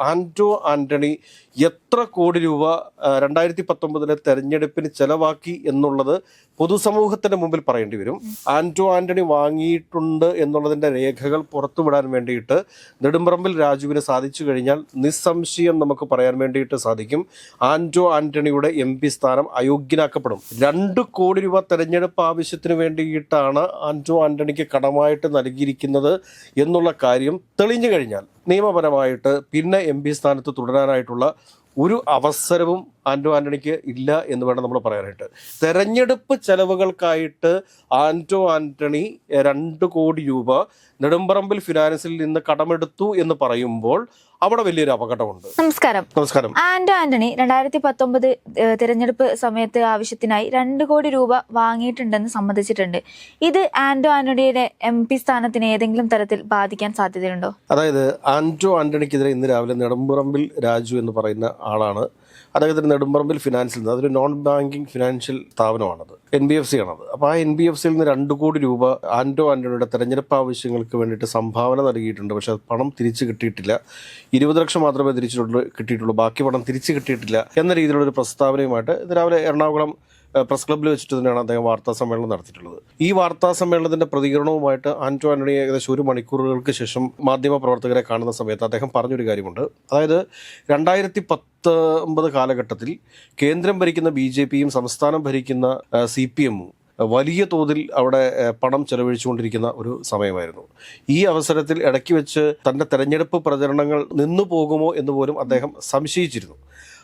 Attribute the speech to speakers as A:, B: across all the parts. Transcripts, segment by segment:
A: ആന്റോ ആന്റണി എത്ര കോടി രൂപ രണ്ടായിരത്തി പത്തൊമ്പതിലെ തെരഞ്ഞെടുപ്പിന് ചെലവാക്കി എന്നുള്ളത് പൊതുസമൂഹത്തിന്റെ മുമ്പിൽ പറയേണ്ടി വരും. ആന്റോ ആന്റണി വാങ്ങിയിട്ടുണ്ട് എന്നുള്ളതിന്റെ രേഖകൾ പുറത്തുവിടാൻ വേണ്ടിയിട്ട് നെടുമ്പറമ്പിൽ രാജുവിന് സാധിച്ചു കഴിഞ്ഞാൽ നിസ്സംശയം നമുക്ക് പറയാൻ വേണ്ടിയിട്ട് സാധിക്കും. ആന്റോ ആന്റണിയുടെ എം പി സ്ഥാനം അയോഗ്യനാക്കപ്പെടും. രണ്ട് കോടി രൂപ തെരഞ്ഞെടുപ്പ് ആവശ്യത്തിന് വേണ്ടിയിട്ടാണ് ആന്റോ ആന്റണിക്ക് കടമായിട്ട് നൽകിയിരിക്കുന്നത് എന്നുള്ള കാര്യം തെളിഞ്ഞു കഴിഞ്ഞാൽ നിയമപരമായിട്ട് പിന്നെ എം പി സ്ഥാനത്ത് തുടരാനായിട്ടുള്ള ഒരു അവസരവും ആന്റോ ആന്റണിക്ക് ഇല്ല എന്ന് വേണം നമ്മൾ പറയാനായിട്ട്. തെരഞ്ഞെടുപ്പ് ചെലവുകൾക്കായിട്ട് ആന്റോ ആന്റണി രണ്ട് കോടി രൂപ നെടുമ്പറമ്പിൽ ഫിനാൻസിൽ നിന്ന് കടമെടുത്തു എന്ന് പറയുമ്പോൾ അവിടെ വലിയൊരു അപകടമുണ്ട്.
B: നമസ്കാരം.
A: നമസ്കാരം.
B: ആന്റോ ആന്റണി രണ്ടായിരത്തി പത്തൊമ്പത് തിരഞ്ഞെടുപ്പ് സമയത്ത് ആവശ്യത്തിനായി രണ്ട് കോടി രൂപ വാങ്ങിയിട്ടുണ്ടെന്ന് സമ്മതിച്ചിട്ടുണ്ട്. ഇത് ആന്റോ ആന്റണിയുടെ എം പി സ്ഥാനത്തിന് ഏതെങ്കിലും തരത്തിൽ ബാധിക്കാൻ സാധ്യതയുണ്ടോ?
A: അതായത് ആന്റോ ആന്റണിക്കെതിരെ ഇന്ന് രാവിലെ നെടുമ്പറമ്പിൽ രാജു എന്ന് പറയുന്ന ആളാണ് അദ്ദേഹത്തിന് നെടുമ്പറമ്പിൽ ഫിനാൻസിൽ നിന്ന് അതൊരു നോൺ ബാങ്കിങ് ഫിനാൻഷ്യൽ സ്ഥാപനമാണത്. എൻ ബി എഫ് സി ആണത്. അപ്പോൾ ആ എൻ ബി എഫ് സിയിൽ നിന്ന് രണ്ട് കോടി രൂപ ആൻഡോ ആൻഡോയുടെ തെരഞ്ഞെടുപ്പ് ആവശ്യങ്ങൾക്ക് വേണ്ടിയിട്ട് സംഭാവന നൽകിയിട്ടുണ്ട്. പക്ഷേ അത് പണം തിരിച്ചു കിട്ടിയിട്ടില്ല. ഇരുപത് ലക്ഷം മാത്രമേ തിരിച്ചിട്ടുള്ളൂ കിട്ടിയിട്ടുള്ളൂ. ബാക്കി പണം തിരിച്ചു കിട്ടിയിട്ടില്ല എന്ന രീതിയിലുള്ള ഒരു പ്രസ്താവനയുമായിട്ട് രാവിലെ എറണാകുളം പ്രസ് ക്ലബ്ബിൽ വെച്ചിട്ട് തന്നെയാണ് അദ്ദേഹം വാർത്താ സമ്മേളനം നടത്തിയിട്ടുള്ളത്. ഈ വാർത്താ സമ്മേളനത്തിന്റെ പ്രതികരണവുമായിട്ട് ആന്റോ ആന്റണി ഏകദേശം ഒരു മണിക്കൂറുകൾക്ക് ശേഷം മാധ്യമ പ്രവർത്തകരെ കാണുന്ന സമയത്ത് അദ്ദേഹം പറഞ്ഞൊരു കാര്യമുണ്ട്. അതായത് രണ്ടായിരത്തി പത്തൊമ്പത് കാലഘട്ടത്തിൽ കേന്ദ്രം ഭരിക്കുന്ന ബി ജെ പിയും സംസ്ഥാനം ഭരിക്കുന്ന സി പി എമ്മും വലിയ തോതിൽ അവിടെ പണം ചെലവഴിച്ചുകൊണ്ടിരിക്കുന്ന ഒരു സമയമായിരുന്നു. ഈ അവസരത്തിൽ ഇടയ്ക്ക് വെച്ച് തന്റെ തെരഞ്ഞെടുപ്പ് പ്രചരണങ്ങൾ നിന്നു പോകുമോ എന്ന് പോലും അദ്ദേഹം സംശയിച്ചിരുന്നു.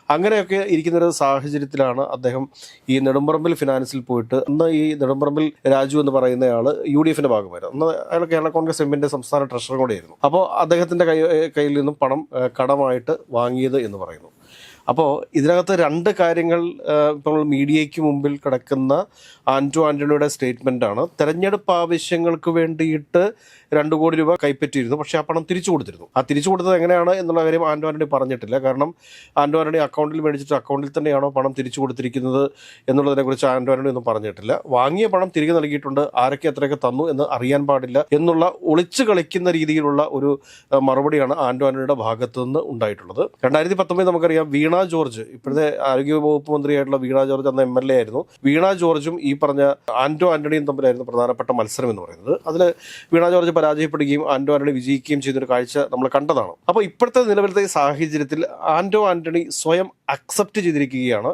A: അങ്ങനെയൊക്കെ ഇരിക്കുന്ന ഒരു സാഹചര്യത്തിലാണ് അദ്ദേഹം ഈ നെടുമ്പറമ്പിൽ ഫിനാൻസിൽ പോയിട്ട് അന്ന് ഈ നെടുമ്പറമ്പിൽ രാജു എന്ന് പറയുന്നയാൾ യു ഡി എഫിന്റെ ഭാഗമായിരുന്നു. അന്ന് അയാൾ കേരള കോൺഗ്രസ് എമ്മിന്റെ സംസ്ഥാന ട്രഷറർ കൂടെയായിരുന്നു. അപ്പോൾ അദ്ദേഹത്തിന്റെ കൈ കയ്യിൽ നിന്നും പണം കടമായിട്ട് വാങ്ങിയത് എന്ന് പറയുന്നു. അപ്പോൾ ഇതിനകത്ത് രണ്ട് കാര്യങ്ങൾ ഇപ്പോൾ മീഡിയയ്ക്ക് മുമ്പിൽ കിടക്കുന്ന ആന്റോ ആന്റണിയുടെ സ്റ്റേറ്റ്മെന്റാണ് തെരഞ്ഞെടുപ്പ് ആവശ്യങ്ങൾക്ക് വേണ്ടിയിട്ട് രണ്ട് കോടി രൂപ കൈപ്പറ്റിയിരുന്നു പക്ഷേ ആ പണം തിരിച്ചു കൊടുത്തിരുന്നു. ആ തിരിച്ചു കൊടുത്തത് എങ്ങനെയാണ് എന്നുള്ള കാര്യം ആന്റോ ആന്റണി പറഞ്ഞിട്ടില്ല. കാരണം ആന്റോ ആന്റണി അക്കൗണ്ടിൽ മേടിച്ചിട്ട് അക്കൗണ്ടിൽ തന്നെയാണോ പണം തിരിച്ചു കൊടുത്തിരിക്കുന്നത് എന്നുള്ളതിനെക്കുറിച്ച് ആന്റോ ആന്റണി ഒന്നും പറഞ്ഞിട്ടില്ല. വാങ്ങിയ പണം തിരികെ നൽകിയിട്ടുണ്ട് ആരൊക്കെ എത്രയൊക്കെ തന്നു എന്ന് അറിയാൻ പാടില്ല എന്നുള്ള ഒളിച്ചു കളിക്കുന്ന രീതിയിലുള്ള ഒരു മറുപടിയാണ് ആന്റോ ആന്റണിയുടെ ഭാഗത്തു നിന്ന് ഉണ്ടായിട്ടുള്ളത്. രണ്ടായിരത്തി പത്തൊമ്പത് നമുക്കറിയാം വീണ ജോർജ് ഇപ്പോഴത്തെ ആരോഗ്യ വകുപ്പ് മന്ത്രിയായിട്ടുള്ള വീണ ജോർജ് എന്ന എം എൽ എ ആയിരുന്നു. വീണ ജോർജും ഈ പറഞ്ഞ ആന്റോ ആന്റണിയും തമ്മിലായിരുന്നു പ്രധാനപ്പെട്ട മത്സരം എന്ന് പറയുന്നത്. അതിൽ വീണ ജോർജ് പരാജയപ്പെടുകയും ആന്റോ ആന്റണി വിജയിക്കുകയും ചെയ്തൊരു കാഴ്ച നമ്മൾ കണ്ടതാണ്. അപ്പോൾ ഇപ്പോഴത്തെ നിലവിലത്തെ സാഹചര്യത്തിൽ ആന്റോ ആന്റണി സ്വയം അക്സെപ്റ്റ് ചെയ്തിരിക്കുകയാണ്.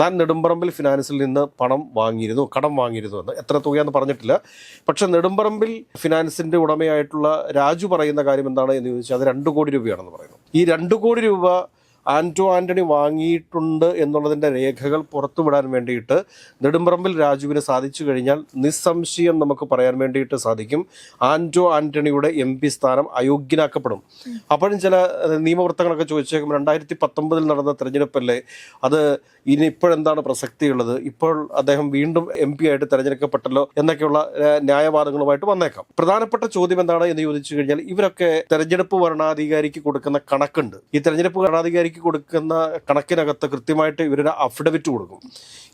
A: താൻ നെടുമ്പറമ്പിൽ ഫിനാൻസിൽ നിന്ന് പണം വാങ്ങിയിരുന്നു കടം വാങ്ങിയിരുന്നു എന്ന്. എത്ര തുകയെന്ന് പറഞ്ഞിട്ടില്ല. പക്ഷെ നെടുമ്പറമ്പിൽ ഫിനാൻസിന്റെ ഉടമയായിട്ടുള്ള രാജു പറയുന്ന കാര്യം എന്താണ് എന്ന് ചോദിച്ചാൽ അത് രണ്ട് കോടി രൂപയാണെന്ന് പറയുന്നു. ഈ രണ്ട് കോടി രൂപ ആന്റോ ആന്റണി വാങ്ങിയിട്ടുണ്ട് എന്നുള്ളതിന്റെ രേഖകൾ പുറത്തുവിടാൻ വേണ്ടിയിട്ട് നെടുമ്പറമ്പിൽ രാജുവിന് സാധിച്ചു കഴിഞ്ഞാൽ നിസ്സംശയം നമുക്ക് പറയാൻ വേണ്ടിയിട്ട് സാധിക്കും. ആന്റോ ആന്റണിയുടെ എം പി സ്ഥാനം അയോഗ്യനാക്കപ്പെടും. അപ്പോഴും ചില നിയമവൃത്തങ്ങളൊക്കെ ചോദിച്ചേക്കും രണ്ടായിരത്തി പത്തൊമ്പതിൽ നടന്ന തെരഞ്ഞെടുപ്പല്ലേ അത് ഇനി ഇപ്പോഴെന്താണ് പ്രസക്തിയുള്ളത്? ഇപ്പോൾ അദ്ദേഹം വീണ്ടും എം പി ആയിട്ട് തെരഞ്ഞെടുക്കപ്പെട്ടല്ലോ എന്നൊക്കെയുള്ള ന്യായവാദങ്ങളുമായിട്ട് വന്നേക്കാം. പ്രധാനപ്പെട്ട ചോദ്യം എന്താണ് എന്ന് ചോദിച്ചു കഴിഞ്ഞാൽ ഇവരൊക്കെ തെരഞ്ഞെടുപ്പ് ഭരണാധികാരിക്ക് കൊടുക്കുന്ന കണക്കുണ്ട്. ഈ തെരഞ്ഞെടുപ്പ് ഭരണാധികാരിക്ക് കൊടുക്കുന്ന കണക്കിനകത്ത് കൃത്യമായിട്ട് ഇവരൊരു അഫിഡവിറ്റ് കൊടുക്കും.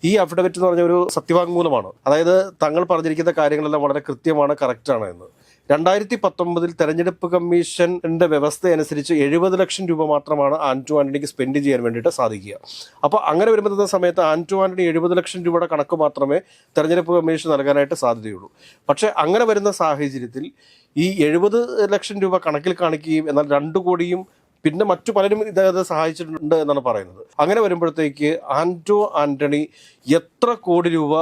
A: ഈ അഫിഡവിറ്റ് എന്ന് പറഞ്ഞ ഒരു സത്യവാങ്മൂലമാണ്. അതായത് തങ്ങൾ പറഞ്ഞിരിക്കുന്ന കാര്യങ്ങളെല്ലാം വളരെ കൃത്യമാണ് കറക്റ്റാണ് എന്ന്. രണ്ടായിരത്തി പത്തൊമ്പതിൽ തെരഞ്ഞെടുപ്പ് കമ്മീഷന്റെ വ്യവസ്ഥ അനുസരിച്ച് എഴുപത് ലക്ഷം രൂപ മാത്രമാണ് ആന്റു ആന്റണിക്ക് സ്പെൻഡ് ചെയ്യാൻ വേണ്ടിയിട്ട് സാധിക്കുക. അപ്പോൾ അങ്ങനെ വരുമ്പോൾ സമയത്ത് ആന്റു ആന്റണി എഴുപത് ലക്ഷം രൂപയുടെ കണക്ക് മാത്രമേ തെരഞ്ഞെടുപ്പ് കമ്മീഷൻ നൽകാനായിട്ട് സാധ്യതയുള്ളൂ. പക്ഷേ അങ്ങനെ വരുന്ന സാഹചര്യത്തിൽ ഈ എഴുപത് ലക്ഷം രൂപ കണക്കിൽ കാണിക്കുകയും എന്നാൽ രണ്ടു കോടിയും പിന്നെ മറ്റു പലരും ഇദ്ദേഹത്തെ സഹായിച്ചിട്ടുണ്ട് എന്നാണ് പറയുന്നത്. അങ്ങനെ വരുമ്പോഴത്തേക്ക് ആന്റോ ആന്റണി എത്ര കോടി രൂപ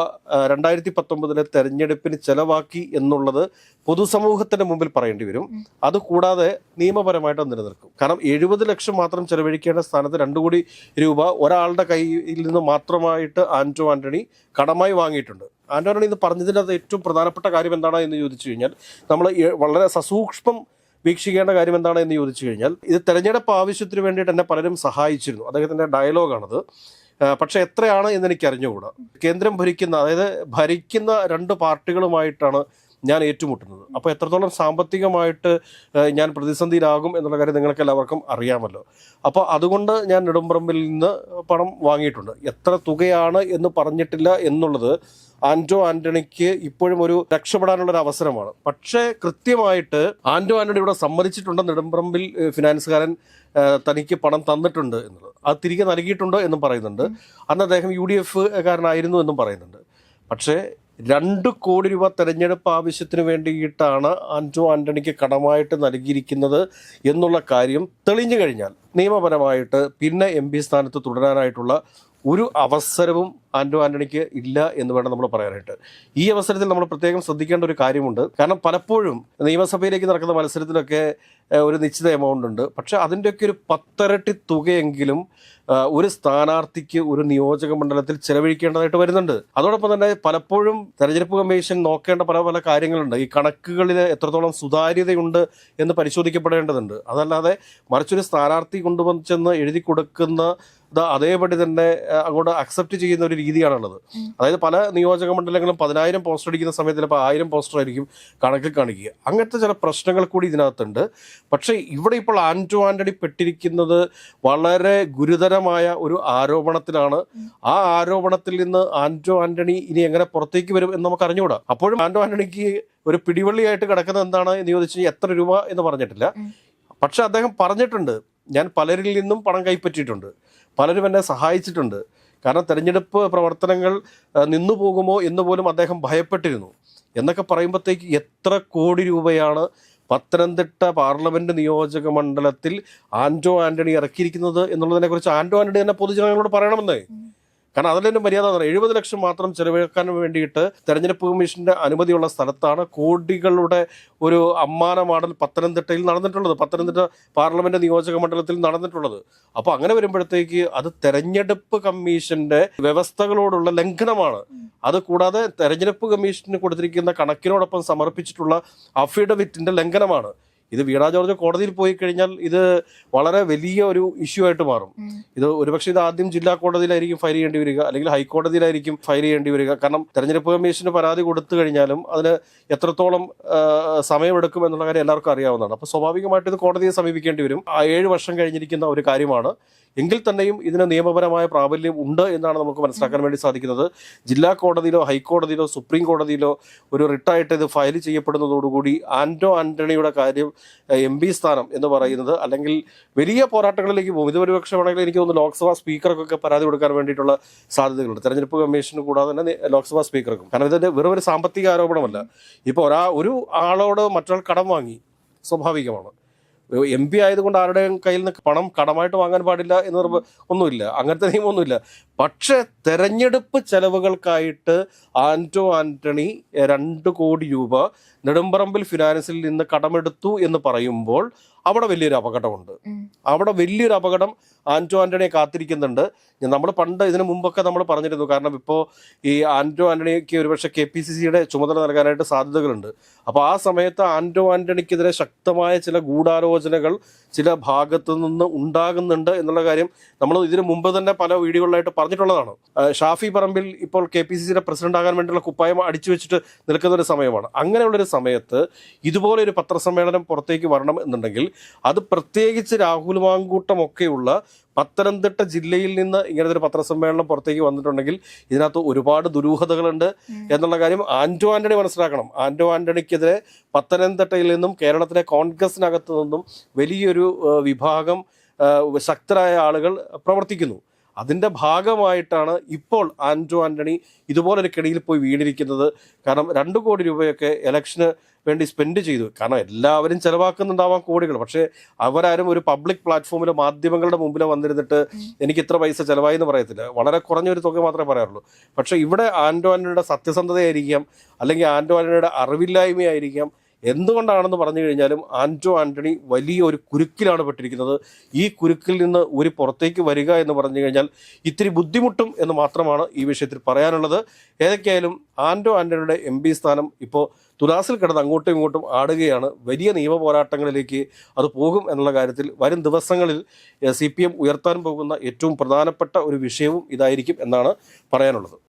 A: രണ്ടായിരത്തി പത്തൊമ്പതിലെ തെരഞ്ഞെടുപ്പിന് ചെലവാക്കി എന്നുള്ളത് പൊതുസമൂഹത്തിന്റെ മുമ്പിൽ പറയേണ്ടി വരും. അത് കൂടാതെ നിയമപരമായിട്ട് നിലനിൽക്കും. കാരണം എഴുപത് ലക്ഷം മാത്രം ചെലവഴിക്കേണ്ട സ്ഥാനത്ത് രണ്ടു കോടി രൂപ ഒരാളുടെ കയ്യിൽ നിന്ന് മാത്രമായിട്ട് ആന്റോ ആന്റണി കടമായി വാങ്ങിയിട്ടുണ്ട്. ആന്റോ ആന്റണി ഇത് അത് ഏറ്റവും പ്രധാനപ്പെട്ട കാര്യം എന്താണ് എന്ന് ചോദിച്ചു കഴിഞ്ഞാൽ നമ്മൾ വളരെ സസൂക്ഷ്മം വീക്ഷിക്കേണ്ട കാര്യം എന്താണ് എന്ന് ചോദിച്ചു കഴിഞ്ഞാൽ ഇത് തെരഞ്ഞെടുപ്പ് ആവശ്യത്തിന് വേണ്ടിയിട്ട് എന്നെ പലരും സഹായിച്ചിരുന്നു. അദ്ദേഹത്തിന്റെ ഡയലോഗാണത്. പക്ഷെ എത്രയാണ് എന്ന് എനിക്ക് അറിഞ്ഞുകൂടാ കേന്ദ്രം ഭരിക്കുന്ന അതായത് ഭരിക്കുന്ന രണ്ട് പാർട്ടികളുമായിട്ടാണ് ഞാൻ ഏറ്റുമുട്ടുന്നത്. അപ്പോൾ എത്രത്തോളം സാമ്പത്തികമായിട്ട് ഞാൻ പ്രതിസന്ധിയിലാകും എന്നുള്ള കാര്യം നിങ്ങൾക്ക് എല്ലാവർക്കും അറിയാമല്ലോ. അപ്പോൾ അതുകൊണ്ട് ഞാൻ നെടുമ്പറമ്പിൽ നിന്ന് പണം വാങ്ങിയിട്ടുണ്ട്. എത്ര തുകയാണ് എന്ന് പറഞ്ഞിട്ടില്ല എന്നുള്ളത് ആന്റോ ആന്റണിക്ക് ഇപ്പോഴും ഒരു രക്ഷപ്പെടാനുള്ള ഒരു അവസരമാണ്. പക്ഷേ കൃത്യമായിട്ട് ആന്റോ ആന്റണി ഇവിടെ സമ്മതിച്ചിട്ടുണ്ട്. നെടുമ്പറമ്പിൽ ഫിനാൻസുകാരൻ തനിക്ക് പണം തന്നിട്ടുണ്ട് എന്നുള്ളത്. അത് തിരികെ നൽകിയിട്ടുണ്ട് എന്നും പറയുന്നുണ്ട്. അന്ന് അദ്ദേഹം യു ഡി എഫ് കാരനായിരുന്നു എന്നും പറയുന്നുണ്ട്. പക്ഷേ രണ്ട് കോടി രൂപ തെരഞ്ഞെടുപ്പ് ആവശ്യത്തിന് വേണ്ടിയിട്ടാണ് ആന്റോ ആന്റണിക്ക് കടമായിട്ട് നൽകിയിരിക്കുന്നത് എന്നുള്ള കാര്യം തെളിഞ്ഞു കഴിഞ്ഞാൽ നിയമപരമായിട്ട് പിന്നെ എം പി സ്ഥാനത്ത് തുടരാനായിട്ടുള്ള ഒരു അവസരവും ആന്റോ ആന്റണിക്ക് ഇല്ല എന്ന് വേണം നമ്മൾ പറയാനായിട്ട്. ഈ അവസരത്തിൽ നമ്മൾ പ്രത്യേകം ശ്രദ്ധിക്കേണ്ട ഒരു കാര്യമുണ്ട്. കാരണം പലപ്പോഴും നിയമസഭയിലേക്ക് നടക്കുന്ന മത്സരത്തിലൊക്കെ ഒരു നിശ്ചിത എമൗണ്ട് ഉണ്ട്. പക്ഷെ അതിന്റെയൊക്കെ ഒരു പത്തരട്ടി തുകയെങ്കിലും ഒരു സ്ഥാനാർത്ഥിക്ക് ഒരു നിയോജക മണ്ഡലത്തിൽ ചെലവഴിക്കേണ്ടതായിട്ട് വരുന്നുണ്ട്. അതോടൊപ്പം തന്നെ പലപ്പോഴും തെരഞ്ഞെടുപ്പ് കമ്മീഷൻ നോക്കേണ്ട പല പല കാര്യങ്ങളുണ്ട്. ഈ കണക്കുകളിൽ എത്രത്തോളം സുതാര്യതയുണ്ട് എന്ന് പരിശോധിക്കപ്പെടേണ്ടതുണ്ട്. അതല്ലാതെ മറിച്ചൊരു സ്ഥാനാർത്ഥി കൊണ്ടുവന്ന് ചെന്ന് എഴുതി കൊടുക്കുന്ന അതേപടി തന്നെ അങ്ങോട്ട് അക്സെപ്റ്റ് ചെയ്യുന്ന ഒരു രീതിയാണുള്ളത്. അതായത് പല നിയോജക മണ്ഡലങ്ങളും പതിനായിരം പോസ്റ്റർ അടിക്കുന്ന സമയത്ത് ചിലപ്പോൾ ആയിരം പോസ്റ്റർ ആയിരിക്കും കണക്കിൽ കാണിക്കുക. അങ്ങനത്തെ ചില പ്രശ്നങ്ങൾ കൂടി ഇതിനകത്തുണ്ട്. പക്ഷേ ഇവിടെ ഇപ്പോൾ ആന്റോ ആന്റണി പെട്ടിരിക്കുന്നത് വളരെ ഗുരുതരമായ ഒരു ആരോപണത്തിലാണ്. ആ ആരോപണത്തിൽ നിന്ന് ആന്റോ ആന്റണി ഇനി എങ്ങനെ പുറത്തേക്ക് വരും എന്ന് നമുക്ക് അറിഞ്ഞുകൂടാ. അപ്പോഴും ആന്റോ ആന്റണിക്ക് ഒരു പിടിവള്ളിയായിട്ട് കിടക്കുന്നത് എന്താണ് എന്ന് ചോദിച്ചു എത്ര രൂപ എന്ന് പറഞ്ഞിട്ടില്ല. പക്ഷെ അദ്ദേഹം പറഞ്ഞിട്ടുണ്ട്. ഞാൻ പലരിൽ നിന്നും പണം കൈപ്പറ്റിയിട്ടുണ്ട്. പലരും എന്നെ സഹായിച്ചിട്ടുണ്ട്. കാരണം തെരഞ്ഞെടുപ്പ് പ്രവർത്തനങ്ങൾ നിന്നു പോകുമോ എന്ന് പോലും അദ്ദേഹം ഭയപ്പെട്ടിരുന്നു. എന്നൊക്കെ പറയുമ്പോഴത്തേക്ക് എത്ര കോടി രൂപയാണ് പത്തനംതിട്ട പാർലമെന്റ് നിയോജക മണ്ഡലത്തിൽ ആന്റോ ആന്റണി ഇറക്കിയിരിക്കുന്നത് എന്നുള്ളതിനെക്കുറിച്ച് ആന്റോ ആന്റണി തന്നെ പൊതുജനങ്ങളോട് പറയണമെന്നേ. കാരണം അതിലെന്നെ മര്യാദ എന്ന് എഴുപത് ലക്ഷം മാത്രം ചെലവഴിക്കാൻ വേണ്ടിയിട്ട് തെരഞ്ഞെടുപ്പ് കമ്മീഷന്റെ അനുമതിയുള്ള സ്ഥലത്താണ് കോടികളുടെ ഒരു അമ്മാനമാണ് പത്തനംതിട്ടയിൽ നടന്നിട്ടുള്ളത്. പത്തനംതിട്ട പാർലമെന്റ് നിയോജക മണ്ഡലത്തിൽ നടന്നിട്ടുള്ളത്. അപ്പോൾ അങ്ങനെ വരുമ്പോഴത്തേക്ക് അത് തെരഞ്ഞെടുപ്പ് കമ്മീഷന്റെ വ്യവസ്ഥകളോടുള്ള ലംഘനമാണ്. അത് കൂടാതെ തെരഞ്ഞെടുപ്പ് കമ്മീഷന് കൊടുത്തിരിക്കുന്ന കണക്കിനോടൊപ്പം സമർപ്പിച്ചിട്ടുള്ള അഫിഡവിറ്റിന്റെ ലംഘനമാണ്. ഇത് വീണ ജോർജ് കോടതിയിൽ പോയി കഴിഞ്ഞാൽ ഇത് വളരെ വലിയ ഒരു ഇഷ്യൂ ആയിട്ട് മാറും. ഇത് ഒരുപക്ഷെ ഇത് ആദ്യം ജില്ലാ കോടതിയിലായിരിക്കും ഫയൽ ചെയ്യേണ്ടി വരിക അല്ലെങ്കിൽ ഹൈക്കോടതിയിലായിരിക്കും ഫയൽ ചെയ്യേണ്ടി വരിക. കാരണം തെരഞ്ഞെടുപ്പ് കമ്മീഷന് പരാതി കൊടുത്തു കഴിഞ്ഞാലും അതിന് എത്രത്തോളം സമയമെടുക്കും എന്നുള്ള കാര്യം എല്ലാവർക്കും അറിയാവുന്നതാണ്. അപ്പോൾ സ്വാഭാവികമായിട്ട് ഇത് കോടതിയെ സമീപിക്കേണ്ടി വരും. ആ ഏഴ് വർഷം കഴിഞ്ഞിരിക്കുന്ന ഒരു കാര്യമാണ്. എങ്കിൽ തന്നെയും ഇതിന് നിയമപരമായ പ്രാബല്യം ഉണ്ട് എന്നാണ് നമുക്ക് മനസ്സിലാക്കാൻ വേണ്ടി സാധിക്കുന്നത്. ജില്ലാ കോടതിയിലോ ഹൈക്കോടതിയിലോ സുപ്രീം കോടതിയിലോ ഒരു റിട്ടായിട്ട് ഇത് ഫയൽ ചെയ്യപ്പെടുന്നതോടുകൂടി ആന്റോ ആന്റണിയുടെ കാര്യം എം പി സ്ഥാനം എന്ന് പറയുന്നത് അല്ലെങ്കിൽ വലിയ പോരാട്ടങ്ങളിലേക്ക് പോകും. ഇത് ഒരുപക്ഷമാണെങ്കിൽ എനിക്ക് തോന്നുന്നു ലോക്സഭാ സ്പീക്കർക്കൊക്കെ പരാതി കൊടുക്കാൻ വേണ്ടിയിട്ടുള്ള സാധ്യതകളുണ്ട്. തെരഞ്ഞെടുപ്പ് കമ്മീഷന് കൂടാതെ തന്നെ ലോക്സഭാ സ്പീക്കർക്കും. കാരണം ഇതിന്റെ വെറും ഒരു സാമ്പത്തിക ആരോപണമല്ല. ഇപ്പോൾ ഒരാ ഒരു ആളോട് മറ്റൊരാൾ കടം വാങ്ങി സ്വാഭാവികമാണ്. എം പി ആയതുകൊണ്ട് ആരുടെയും കയ്യിൽ നിന്ന് പണം കടമായിട്ട് വാങ്ങാൻ പാടില്ല എന്ന് നിർബ- ഒന്നുമില്ല. അങ്ങനത്തെ നിയമമൊന്നുമില്ല. പക്ഷേ തെരഞ്ഞെടുപ്പ് ചെലവുകൾക്കായിട്ട് ആന്റോ ആന്റണി രണ്ട് കോടി രൂപ നെടുമ്പറമ്പിൽ ഫിനാൻസിൽ നിന്ന് കടമെടുത്തു എന്ന് പറയുമ്പോൾ അവിടെ വലിയൊരു അപകടമുണ്ട്. അവിടെ വലിയൊരു അപകടം ആന്റോ ആന്റണിയെ കാത്തിരിക്കുന്നുണ്ട്. നമ്മൾ പണ്ട് ഇതിനു മുമ്പൊക്കെ നമ്മൾ പറഞ്ഞിരുന്നു കാരണം ഇപ്പോൾ ഈ ആന്റോ ആന്റണിക്ക് ഒരുപക്ഷെ കെ പി സി സിയുടെ ചുമതല നൽകാനായിട്ട് സാധ്യതകളുണ്ട്. അപ്പോൾ ആ സമയത്ത് ആന്റോ ആന്റണിക്കെതിരെ ശക്തമായ ചില ഗൂഢാലോചനകൾ ചില ഭാഗത്തു നിന്ന് ഉണ്ടാകുന്നുണ്ട് എന്നുള്ള കാര്യം നമ്മൾ ഇതിനു മുമ്പ് തന്നെ പല വീഡിയോകളിലായിട്ട് പറഞ്ഞിട്ടുള്ളതാണ്. ഷാഫി പറമ്പിൽ ഇപ്പോൾ കെ പി സി സിയുടെ പ്രസിഡന്റ് ആകാൻ വേണ്ടിയുള്ള കുപ്പായം അടിച്ചു വെച്ചിട്ട് നിൽക്കുന്ന ഒരു സമയമാണ്. അങ്ങനെയുള്ളൊരു സമയത്ത് ഇതുപോലെ ഒരു പത്രസമ്മേളനം പുറത്തേക്ക് വരണം എന്നുണ്ടെങ്കിൽ അത് പ്രത്യേകിച്ച് രാഹുൽ മാങ്കൂട്ടമൊക്കെയുള്ള പത്തനംതിട്ട ജില്ലയിൽ നിന്ന് ഇങ്ങനത്തെ ഒരു പത്രസമ്മേളനം പുറത്തേക്ക് വന്നിട്ടുണ്ടെങ്കിൽ ഇതിനകത്ത് ഒരുപാട് ദുരൂഹതകളുണ്ട് എന്നുള്ള കാര്യം ആന്റോ ആന്റണി മനസ്സിലാക്കണം. ആന്റോ ആന്റണിക്കെതിരെ പത്തനംതിട്ടയിൽ നിന്നും കേരളത്തിലെ കോൺഗ്രസിനകത്തു നിന്നും വലിയൊരു വിഭാഗം ശക്തരായ ആളുകൾ പ്രവർത്തിക്കുന്നു. അതിന്റെ ഭാഗമായിട്ടാണ് ഇപ്പോൾ ആൻഡ്രോ ആന്റണി ഇതുപോലൊരു കെണിയിൽ പോയി വീണിരിക്കുന്നത്. കാരണം രണ്ട് കോടി രൂപയൊക്കെ ഇലക്ഷന് വേണ്ടി സ്പെൻഡ് ചെയ്തു. കാരണം എല്ലാവരും ചിലവാക്കുന്നുണ്ടാവാം കോടികൾ. പക്ഷേ അവരാരും ഒരു പബ്ലിക് പ്ലാറ്റ്ഫോമിലോ മാധ്യമങ്ങളുടെ മുമ്പിൽ വന്നിരുന്നിട്ട് എനിക്ക് ഇത്ര പൈസ ചിലവായി എന്ന് പറയത്തില്ല. വളരെ കുറഞ്ഞൊരു തുക മാത്രമേ പറയാറുള്ളൂ. പക്ഷേ ഇവിടെ ആൻഡോ ആന്റണിയുടെ സത്യസന്ധതയായിരിക്കാം അല്ലെങ്കിൽ ആൻഡോ ആന്റണിയുടെ അറിവില്ലായ്മയായിരിക്കാം എന്തുകൊണ്ടാണെന്ന് പറഞ്ഞു കഴിഞ്ഞാലും ആന്റോ ആന്റണി വലിയ ഒരു കുരുക്കിലാണ് പെട്ടിരിക്കുന്നത്. ഈ കുരുക്കിൽ നിന്ന് ഒരു പുറത്തേക്ക് വരിക എന്ന് പറഞ്ഞു കഴിഞ്ഞാൽ ഇത്തിരി ബുദ്ധിമുട്ടും എന്ന് മാത്രമാണ് ഈ വിഷയത്തിൽ പറയാനുള്ളത്. ഏതൊക്കെയായാലും ആന്റോ ആന്റണിയുടെ എം സ്ഥാനം ഇപ്പോൾ തുലാസിൽ കിടന്ന് അങ്ങോട്ടും ഇങ്ങോട്ടും ആടുകയാണ്. വലിയ നിയമ പോരാട്ടങ്ങളിലേക്ക് അത് പോകും എന്നുള്ള കാര്യത്തിൽ വരും ദിവസങ്ങളിൽ സി ഉയർത്താൻ പോകുന്ന ഏറ്റവും പ്രധാനപ്പെട്ട ഒരു വിഷയവും ഇതായിരിക്കും എന്നാണ് പറയാനുള്ളത്.